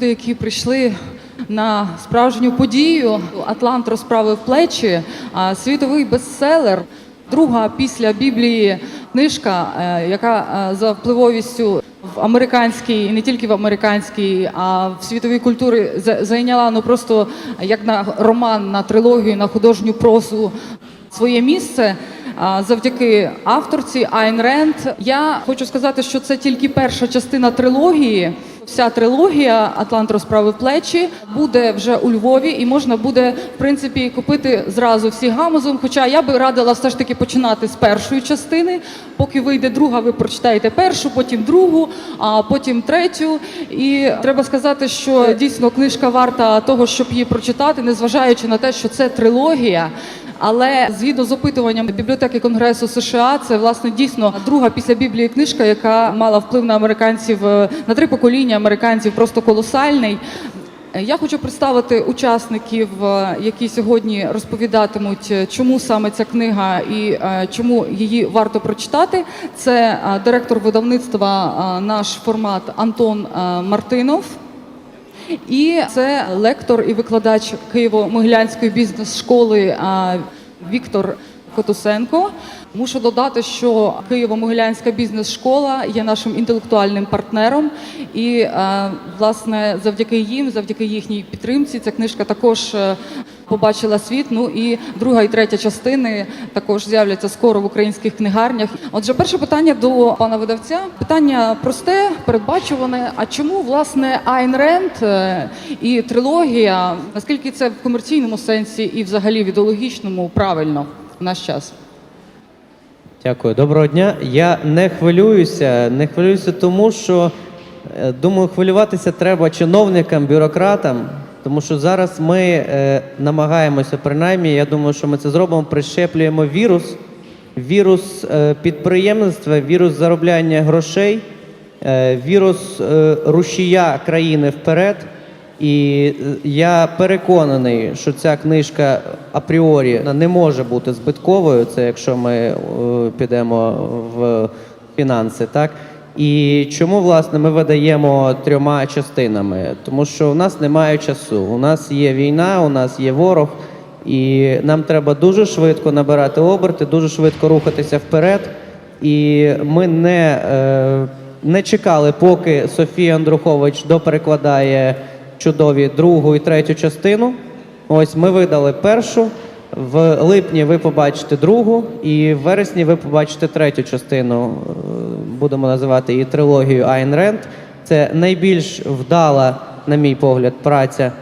люди, які прийшли на справжню подію. Атлант розправив плечі, світовий бестселер, друга після Біблії книжка, е, яка е, за впливовістю в американській, і не тільки в американській, а в світовій культурі зайняла ну просто як на роман, на трилогію, на художню прозу своє місце. Завдяки авторці Айн Ренд. Я хочу сказати, що це тільки перша частина трилогії. Вся трилогія Атлант розправив плечі буде вже у Львові, і можна буде в принципі купити зразу всі гамузом. Хоча я би радила все ж таки починати з першої частини. Поки вийде друга, ви прочитаєте першу, потім другу, а потім третю. І треба сказати, що дійсно книжка варта того, щоб її прочитати, незважаючи на те, що це трилогія. Але згідно з опитуванням бібліотеки Конгресу США, це власне дійсно друга після Біблії книжка, яка мала вплив на американців е, на три покоління американців, просто колосальний. Я хочу представити учасників, е, які сьогодні розповідатимуть, е, чому саме ця книга і чому її варто прочитати. Це директор видавництва наш формат Антон Мартинов. І це лектор і викладач Києво-Могилянської бізнес-школи Віктор Котусенко. Мушу додати, що Києво-Могилянська бізнес-школа є нашим інтелектуальним партнером, і власне завдяки їм, завдяки їхній підтримці, ця книжка також е, побачила світ. Ну і друга і третя частини також з'являться скоро в українських книгарнях. Отже, перше питання до пана видавця. Питання просте, передбачуване. А чому власне Айн Ренд е, і трилогія? Наскільки це в комерційному сенсі і взагалі в ідеологічному правильно в наш час? Дякую, доброго дня. Я не хвилююся, не хвилююся, тому що е, думаю, хвилюватися треба чиновникам, бюрократам, тому що зараз ми е, намагаємося, принаймні, я думаю, що ми це зробимо, прищеплюємо вірус, вірус е, підприємництва, вірус заробляння грошей, е, вірус е, рушія країни вперед. І е, я переконаний, що ця книжка апріорі не може бути збитковою. Це якщо ми е, підемо в фінанси, так і чому власне ми видаємо трьома частинами? Тому що у нас немає часу. У нас є війна, у нас є ворог, і нам треба дуже швидко набирати оберти, дуже швидко рухатися вперед. І ми не, е, не чекали, поки Софія Андрухович доперекладає чудові другу і третю частину. Ось ми видали першу. В липні ви побачите другу, і в вересні ви побачите третю частину. Е, Будемо називати її трилогією Айн Ренд. Це найбільш вдала, на мій погляд, праця е,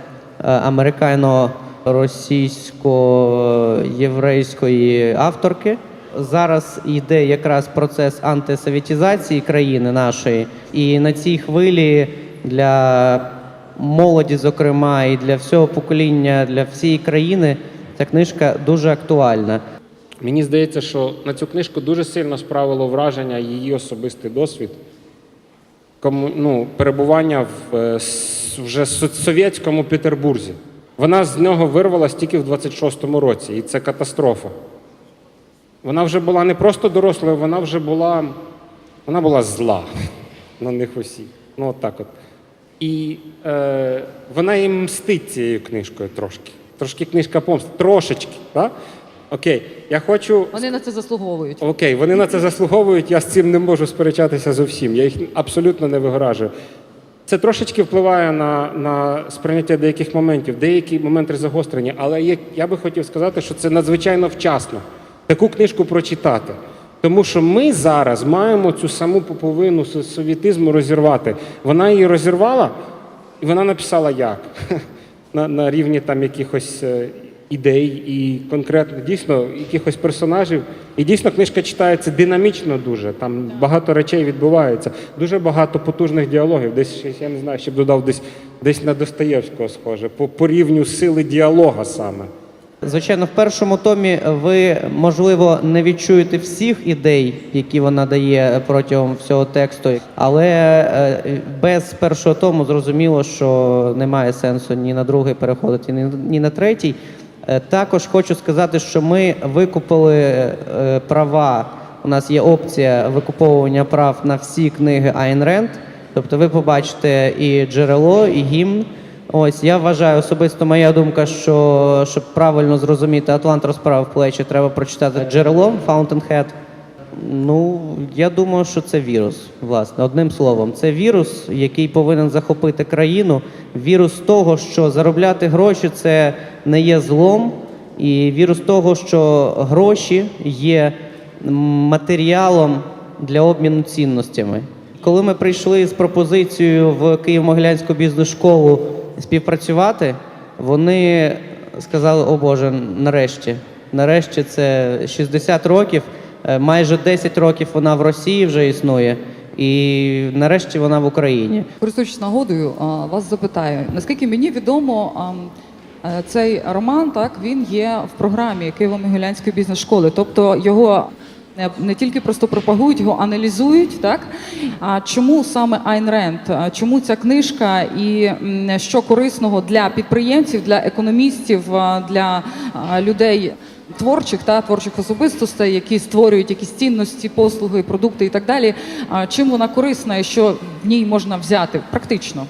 американо-російсько-єврейської авторки. Зараз йде якраз процес антисовєтізації країни нашої, і на цій хвилі для молоді, зокрема, і для всього покоління, для всієї країни ця книжка дуже актуальна. Мені здається, що на цю книжку дуже сильно справило враження її особистий досвід. Кому, ну, перебування в е, вже совєтському Петербурзі. Вона з нього вирвалась тільки в 26-му році, і це катастрофа. Вона вже була не просто дорослою, вона вже була, вона була зла на них усіх. Ну, от так от. І е, вона їм мстить цією книжкою трошки. Трошки книжка помсти. Трошечки. Так? Окей, я хочу Вони на це заслуговують. Окей, вони на це заслуговують, я з цим не можу сперечатися зовсім. Я їх абсолютно не вигоражую. Це трошечки впливає на, на сприйняття деяких моментів, деякі моменти загострення, але є, я би хотів сказати, що це надзвичайно вчасно таку книжку прочитати. Тому що ми зараз маємо цю саму поповину со- совєтизму розірвати. Вона її розірвала, і вона написала як? На, на рівні там якихось е, ідей і конкретно дійсно якихось персонажів. І дійсно книжка читається динамічно дуже. Там багато речей відбувається, дуже багато потужних діалогів. Десь я не знаю, ще б додав десь, десь на Достоєвського схоже, по, по рівню сили діалога саме. Звичайно, в першому томі ви, можливо, не відчуєте всіх ідей, які вона дає протягом всього тексту, але е, без першого тому зрозуміло, що немає сенсу ні на другий переходити, ні, на третій. Е, Також хочу сказати, що ми викупили е, права. У нас є опція викуповування прав на всі книги Айн Ренд. Тобто ви побачите і джерело, і гімн. Ось я вважаю особисто моя думка, що щоб правильно зрозуміти Атлант розправив плечі, треба прочитати джерело Fountainhead. Ну, я думаю, що це вірус. Власне, одним словом, це вірус, який повинен захопити країну. Вірус того, що заробляти гроші це не є злом, і вірус того, що гроші є матеріалом для обміну цінностями. Коли ми прийшли з пропозицією в Києво-Могилянську бізнес-школу співпрацювати, вони сказали: О Боже, нарешті, нарешті це 60 років. Е, Майже 10 років вона в Росії вже існує, і нарешті вона в Україні. Користуючись нагодою, вас запитаю, наскільки мені відомо, е, цей роман так він є в програмі Києво-Могилянської бізнес-школи. Тобто його не, тільки просто пропагують, його аналізують. Так а чому саме Айн Ренд? Чому ця книжка і що корисного для підприємців, для економістів, для людей? Творчих та творчих особистостей, які створюють якісь цінності, послуги, продукти і так далі. Чим вона корисна і що в ній можна взяти практично?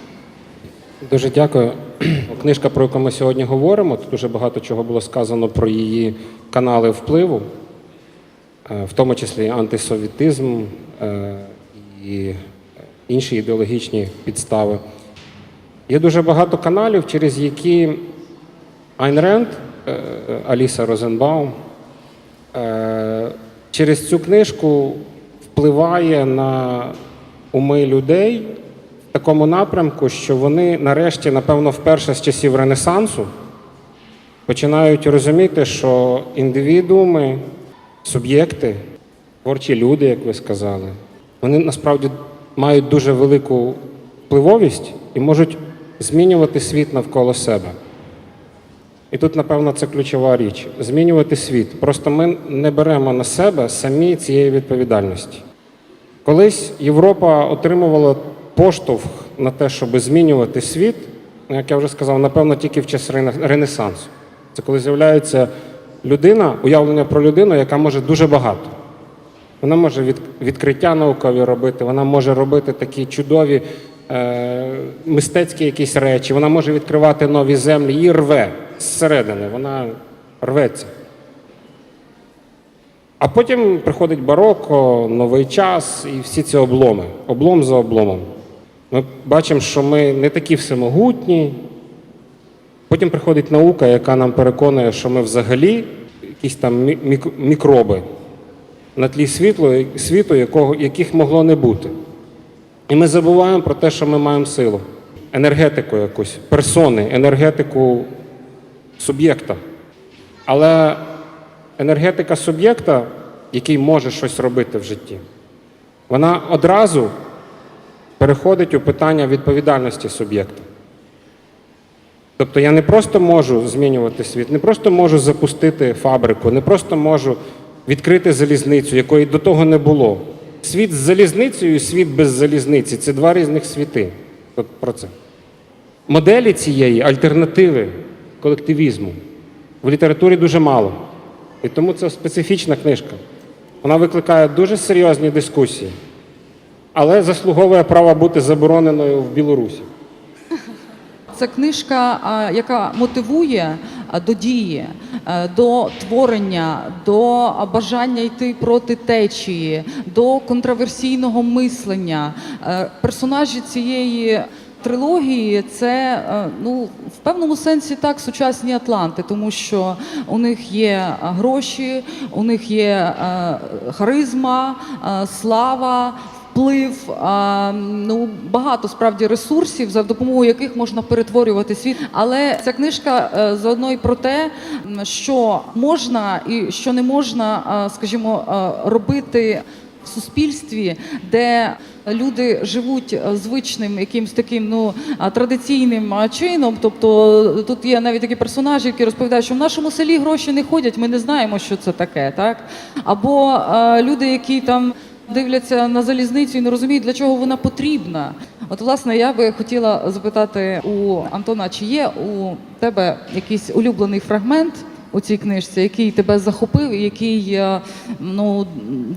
Дуже дякую. Книжка, про яку ми сьогодні говоримо, тут дуже багато чого було сказано про її канали впливу, в тому числі антисовітизм е, і інші ідеологічні підстави. Є дуже багато каналів, через які Айн Ренд, е, Аліса Розенбаум, е, через цю книжку впливає на уми людей в такому напрямку, що вони нарешті, напевно, вперше з часів Ренесансу починають розуміти, що індивідууми, суб'єкти, творчі люди, як ви сказали, вони насправді мають дуже велику впливовість і можуть змінювати світ навколо себе. І тут, напевно, це ключова річ змінювати світ. Просто ми не беремо на себе самі цієї відповідальності. Колись Європа отримувала поштовх на те, щоб змінювати світ, ну, як я вже сказав, напевно, тільки в час Ренесансу. Це коли з'являється людина, уявлення про людину, яка може дуже багато. Вона може від, відкриття наукові робити, вона може робити такі чудові е, мистецькі якісь речі, вона може відкривати нові землі, її рве зсередини, вона рветься. А потім приходить бароко, новий час і всі ці обломи, облом за обломом. Ми бачимо, що ми не такі всемогутні. Потім приходить наука, яка нам переконує, що ми взагалі якісь там мікроби на тлі світлу, світу, якого, яких могло не бути. І ми забуваємо про те, що ми маємо силу, енергетику якусь, персони, енергетику суб'єкта. Але енергетика суб'єкта, який може щось робити в житті, вона одразу переходить у питання відповідальності суб'єкта. Тобто я не просто можу змінювати світ, не просто можу запустити фабрику, не просто можу відкрити залізницю, якої до того не було. Світ з залізницею і світ без залізниці це два різних світи. От про це. Моделі цієї альтернативи колективізму в літературі дуже мало. І тому це специфічна книжка. Вона викликає дуже серйозні дискусії, але заслуговує права бути забороненою в Білорусі. Це книжка, яка мотивує до дії, е, до творення, до бажання йти проти течії, до контроверсійного мислення. Е, Персонажі цієї. Трилогії це е, ну в певному сенсі так сучасні Атланти, тому що у них є гроші, у них є харизма, слава, вплив, ну багато справді ресурсів, за допомогою яких можна перетворювати світ. Але ця книжка е, заодно і про те, що можна і що не можна, скажімо, е, робити. В суспільстві, де люди живуть е, звичним якимсь таким ну традиційним чином. Тобто тут є навіть такі персонажі, які розповідають, що в нашому селі гроші не ходять, ми не знаємо, що це таке, так або е, люди, які там дивляться на залізницю і не розуміють, для чого вона потрібна. От, власне, я би хотіла запитати у Антона, чи є у тебе якийсь улюблений фрагмент у цій книжці, який тебе захопив і який е, ну,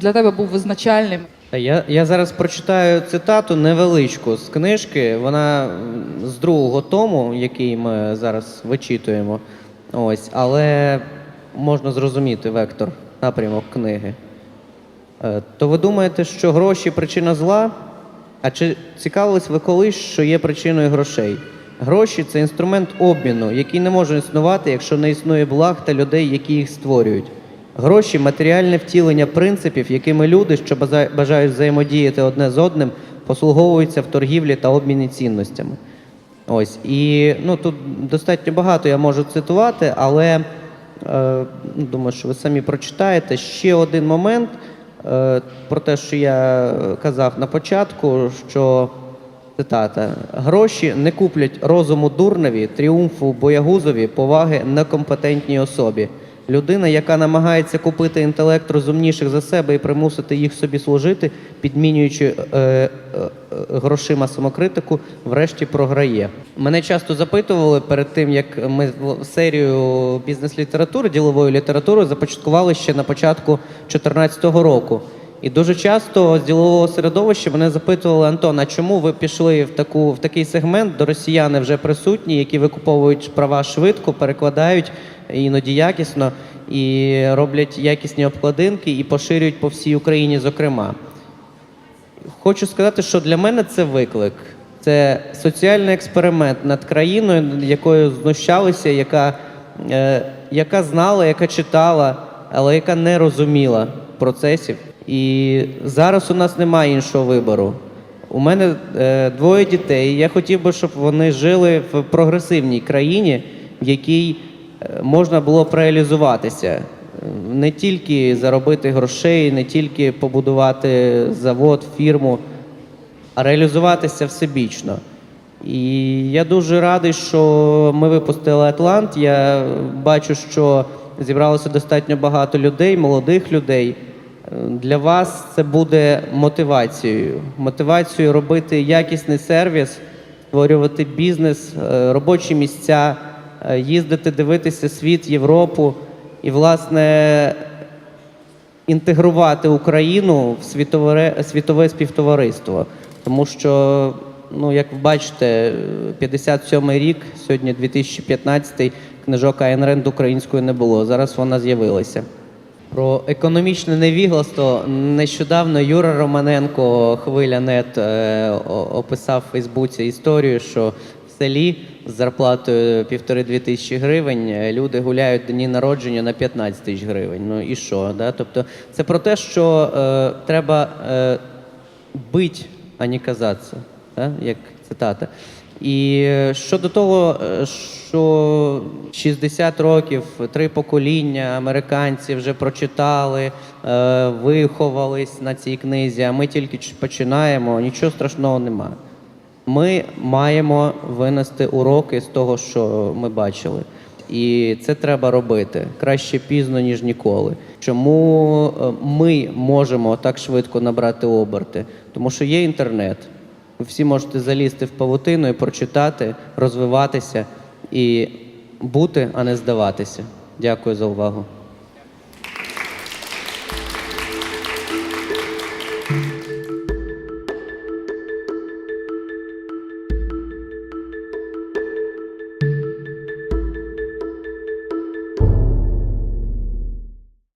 для тебе був визначальним? Я, я зараз прочитаю цитату невеличку з книжки. Вона з другого тому, який ми зараз вичитуємо. Ось, але можна зрозуміти вектор, напрямок книги. Е, То ви думаєте, що гроші причина зла? А чи цікавились ви колись, що є причиною грошей? Гроші це інструмент обміну, який не може існувати, якщо не існує благ та людей, які їх створюють. Гроші матеріальне втілення принципів, якими люди, що бажають взаємодіяти одне з одним, послуговуються в торгівлі та обміні цінностями. Ось і ну тут достатньо багато я можу цитувати, але е, ну, думаю, що ви самі прочитаєте ще один момент про те, що я е, казав на початку, що цитата: гроші не куплять розуму дурневі, тріумфу боягузові, поваги некомпетентній особі. Людина, яка намагається купити інтелект розумніших за себе і примусити їх собі служити, підмінюючи е, е, е, грошима самокритику, врешті програє. Мене часто запитували перед тим, як ми серію бізнес-літератури, ділової літератури започаткували ще на початку 2014 року. І дуже часто з ділового середовища мене запитували Антон, а чому ви пішли в таку в такий сегмент, де росіяни вже присутні, які викуповують права швидко, перекладають іноді якісно і роблять якісні обкладинки і поширюють по всій Україні, зокрема. Хочу сказати, що для мене це виклик. Це соціальний експеримент над країною, над якою знущалися, яка, е, яка знала, яка читала, але яка не розуміла процесів. І зараз у нас немає іншого вибору. У мене е, двоє дітей. Я хотів би, щоб вони жили в прогресивній країні, в якій е, можна було б реалізуватися. Не тільки заробити грошей, не тільки побудувати завод, фірму, а реалізуватися всебічно. І я дуже радий, що ми випустили Атлант. Я бачу, що зібралося достатньо багато людей, молодих людей. Для вас це буде мотивацією. Мотивацією робити якісний сервіс, створювати бізнес, е, робочі місця, е, їздити, дивитися світ, Європу і, власне, інтегрувати Україну в світове, світове співтовариство. Тому що, ну, як ви бачите, 57-й рік, сьогодні 2015-й, книжок Айн Ренд українською не було. Зараз вона з'явилася. Про економічне невігластво нещодавно Юра Романенко, хвиля нет, е, описав в Фейсбуці історію, що в селі з зарплатою півтори-дві тисячі гривень е, люди гуляють дні народження на 15 тисяч гривень. Ну і що? Да? Тобто це про те, що е, треба е, бить, а не казатися, да? як цитата. І е, щодо того, е, що 60 років, три покоління американців вже прочитали, е, виховались на цій книзі, а ми тільки починаємо, нічого страшного нема. Ми маємо винести уроки з того, що ми бачили. І це треба робити краще пізно, ніж ніколи. Чому ми можемо так швидко набрати оберти? Тому що є інтернет. Ви всі можете залізти в павутину і прочитати, розвиватися і бути, а не здаватися. Дякую за увагу.